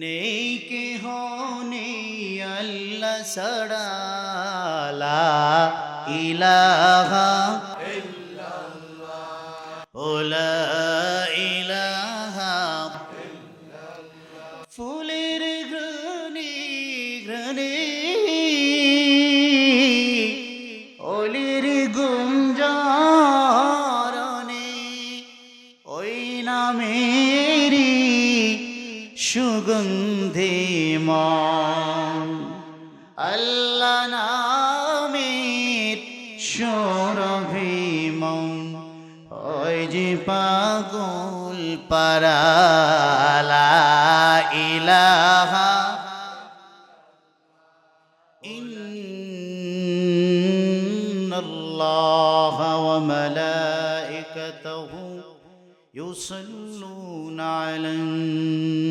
নেই কে নেই আল্লাহ সড়ালা ইলাহা ওলা পাগল পারালা ইলাহা إن الله وملائكته يصلون على النبي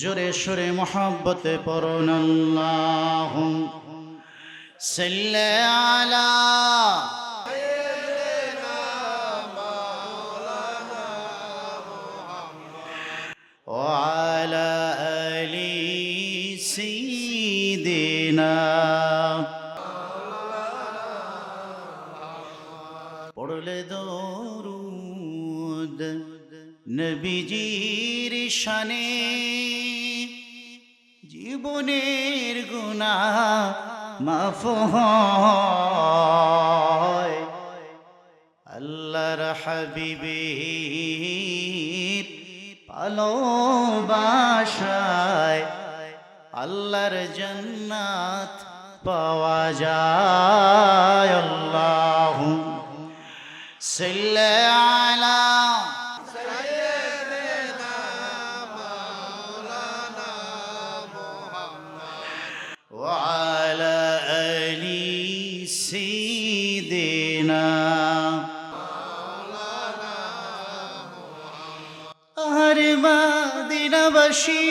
জোরে সুরে মোহাব্বতে পড়ুন আল্লাহ সাল্লি আলা وعلى آل سيدنا পড়লে দরুদ নবীজির শানে জীবনের গুণা মাফ আল্লাহর হাবিবের ভালোবাসায় আল্লাহর জন্নাথ পাওয়া যায়। وعلى آل سيدنا আর মাদিনাবাসী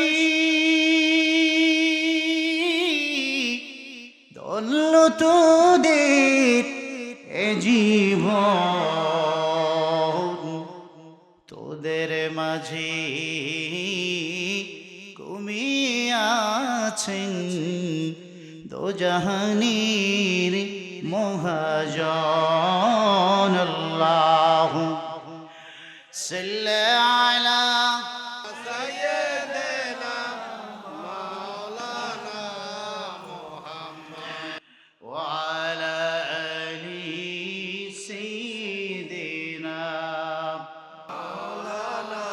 দল তোদের এ জীবন তোদের মাঝে ঘুমিয়াছেন ও জাহানির মহাজন আল্লাহ সাল্লা আলা সাইয়্যিদিনা মাওলানা মুহাম্মদ ওয়া আলা আলি সাইয়্যিদিনা মাওলানা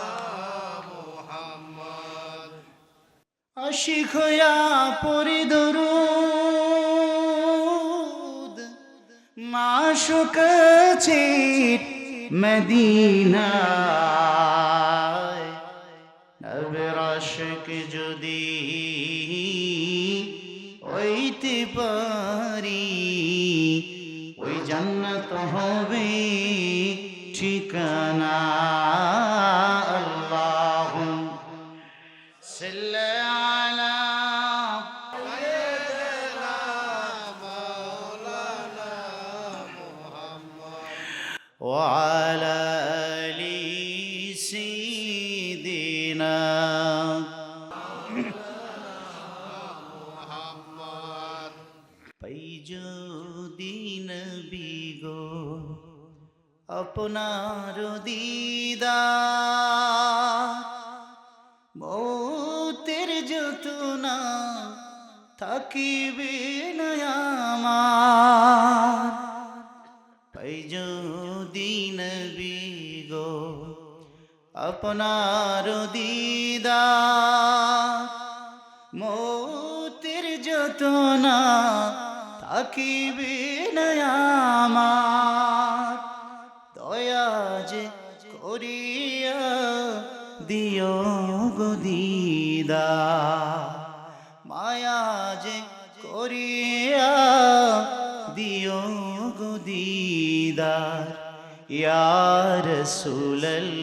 মুহাম্মদ আশিক হইয়া পরিদরু মাশুক চিট মদিনায় وعلى آل سيدنا দিন বিগো আপনার দিদা মৌতের যতনা থাকিবে না আমার পাই আপনার দিদা। মৌতের যত না থাকিবে আমার, দয়া যে করিয়া দিও গো দিদা। মায়া যে করিয়া দিও গো দিদার। ইয়ার সুল্লাহ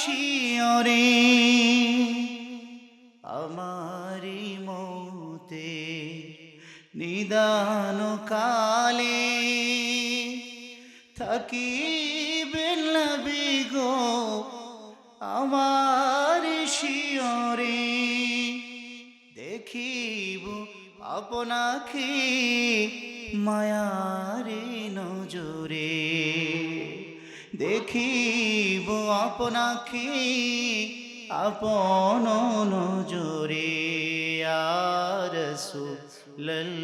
শিয়রে আমারি মৌতে নিদান কালে থাকিবেন নবী গো আমার শিয়রে দেখিব আপনাকে মায়ারে নজরে। দেখিব আপনাকে আপন নজরে। আর সুল্লাহ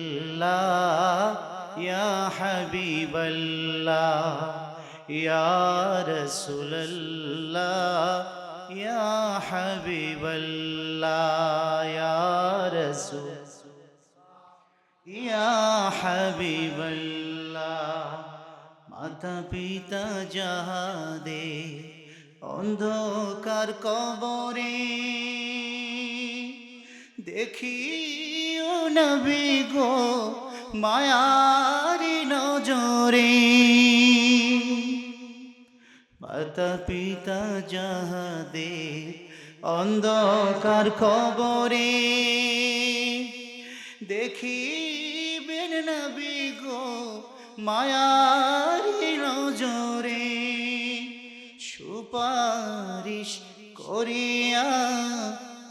ইয়া হাবিবাল্লাহ, ইয়া রাসূলুল্লাহ, ইয়া হাবিবাল্লাহ, ইয়া রাসূল ইয়া হাবিবাল্লাহ। মাতা পিতা যাহাদে অন্ধকার কবরে, দেখিও নবী গো মায়ারি নজরে। মাতা পিতা যাহাদে অন্ধকার খবরে দেখিবেন নবী গো মায়ারি নজরে সুপারিশ করিয়া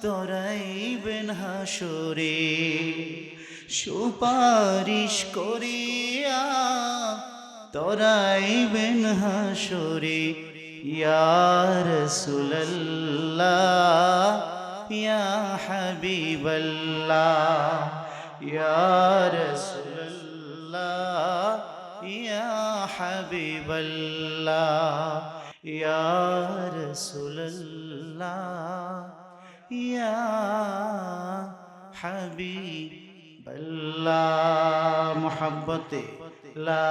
তরাইবেন হাসরে। সুপারিশ করিয়া তরাইবেন হাসরে। ইয়ার সুল্লাহ ইয়া হাবিবাল্লাহ ইয়ার ইয়া হাবিবাল্লাহ ইয়ার সুল্লাহ ইয়া হাবিবাল্লাহ। মোহাব্বতে লা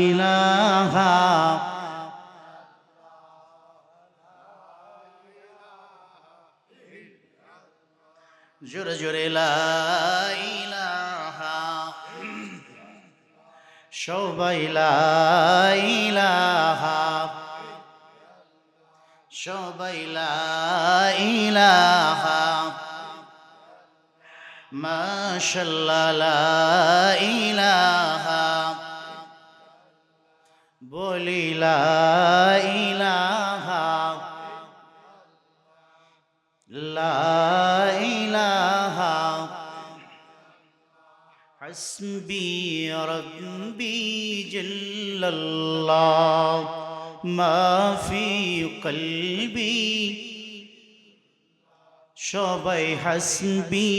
ইলাহা জোরে জোরে লা সবাই লা ইলাহা সবাই লা ইলাহা মাশাল্লাহ লা বলি লা حسبي ربي جل الله ما في قلبي সবাই হাসবি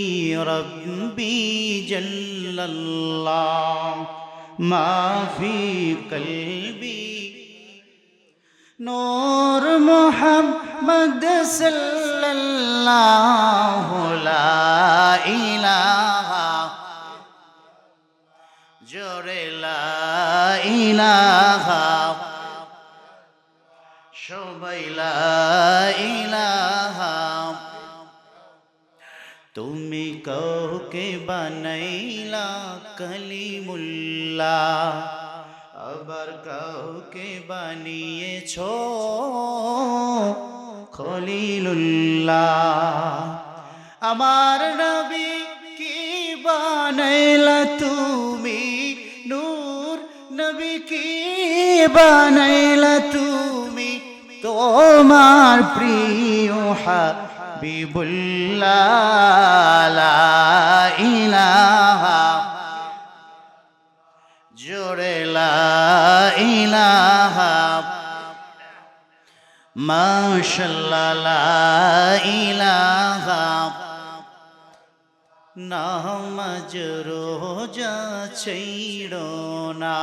রব্বি জল্লাল্লাহ মাফি কলবি নূর মোহাম্মদ সাল্লাল্লাহু লা ইলাহা ইলাহা। সবাই ইলাহা। তুমি কাউকে বানাইলা কলিমুল্লাহ। আবার কাউকে বানিয়েছ খলিলুল্লাহ। আমার নবী কি বানাইলা বানাইলা তুমি তোমার প্রিয় হাবিবুল্লাহ ইলাহা জোরে ইলাহা মাশাল্লাহ ইলাহা নামাজ রোজা ছেড়ো না।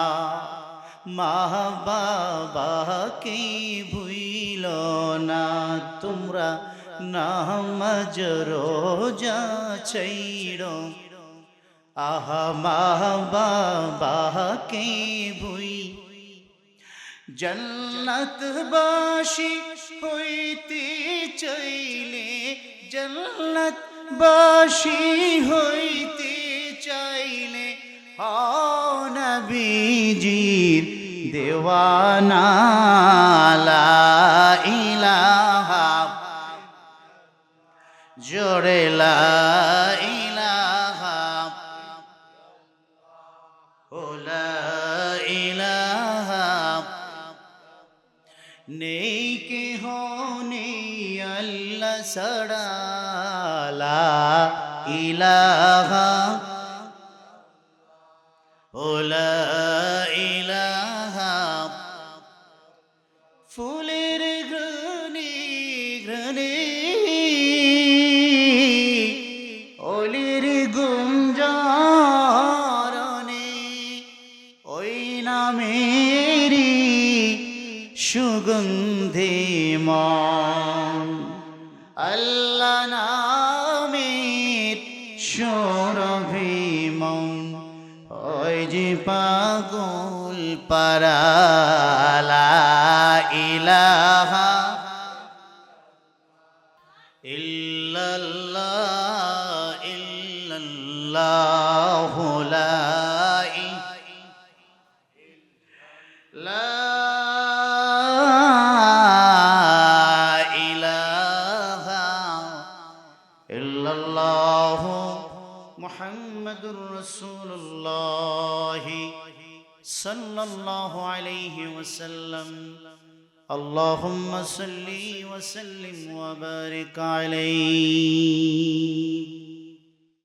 মা বাবাকে ভুইল না, তোমরা নামাজ রোজা ছেড়ো আহা মা বাবাকে ভুই। জন্নতবাসী হইতে চাইলে, জন্নতবাসী হইতে চাইলে নবীজির দেওয়ানা ইলাহা জোরে লা ইলাহা ও লা ইলাহা নেই কে হোনে আল্লাহ সড়া লা ইলাহা মন ওই যে পাগল পারা ইলাহা اللهم صل وسلم وبارك عليه.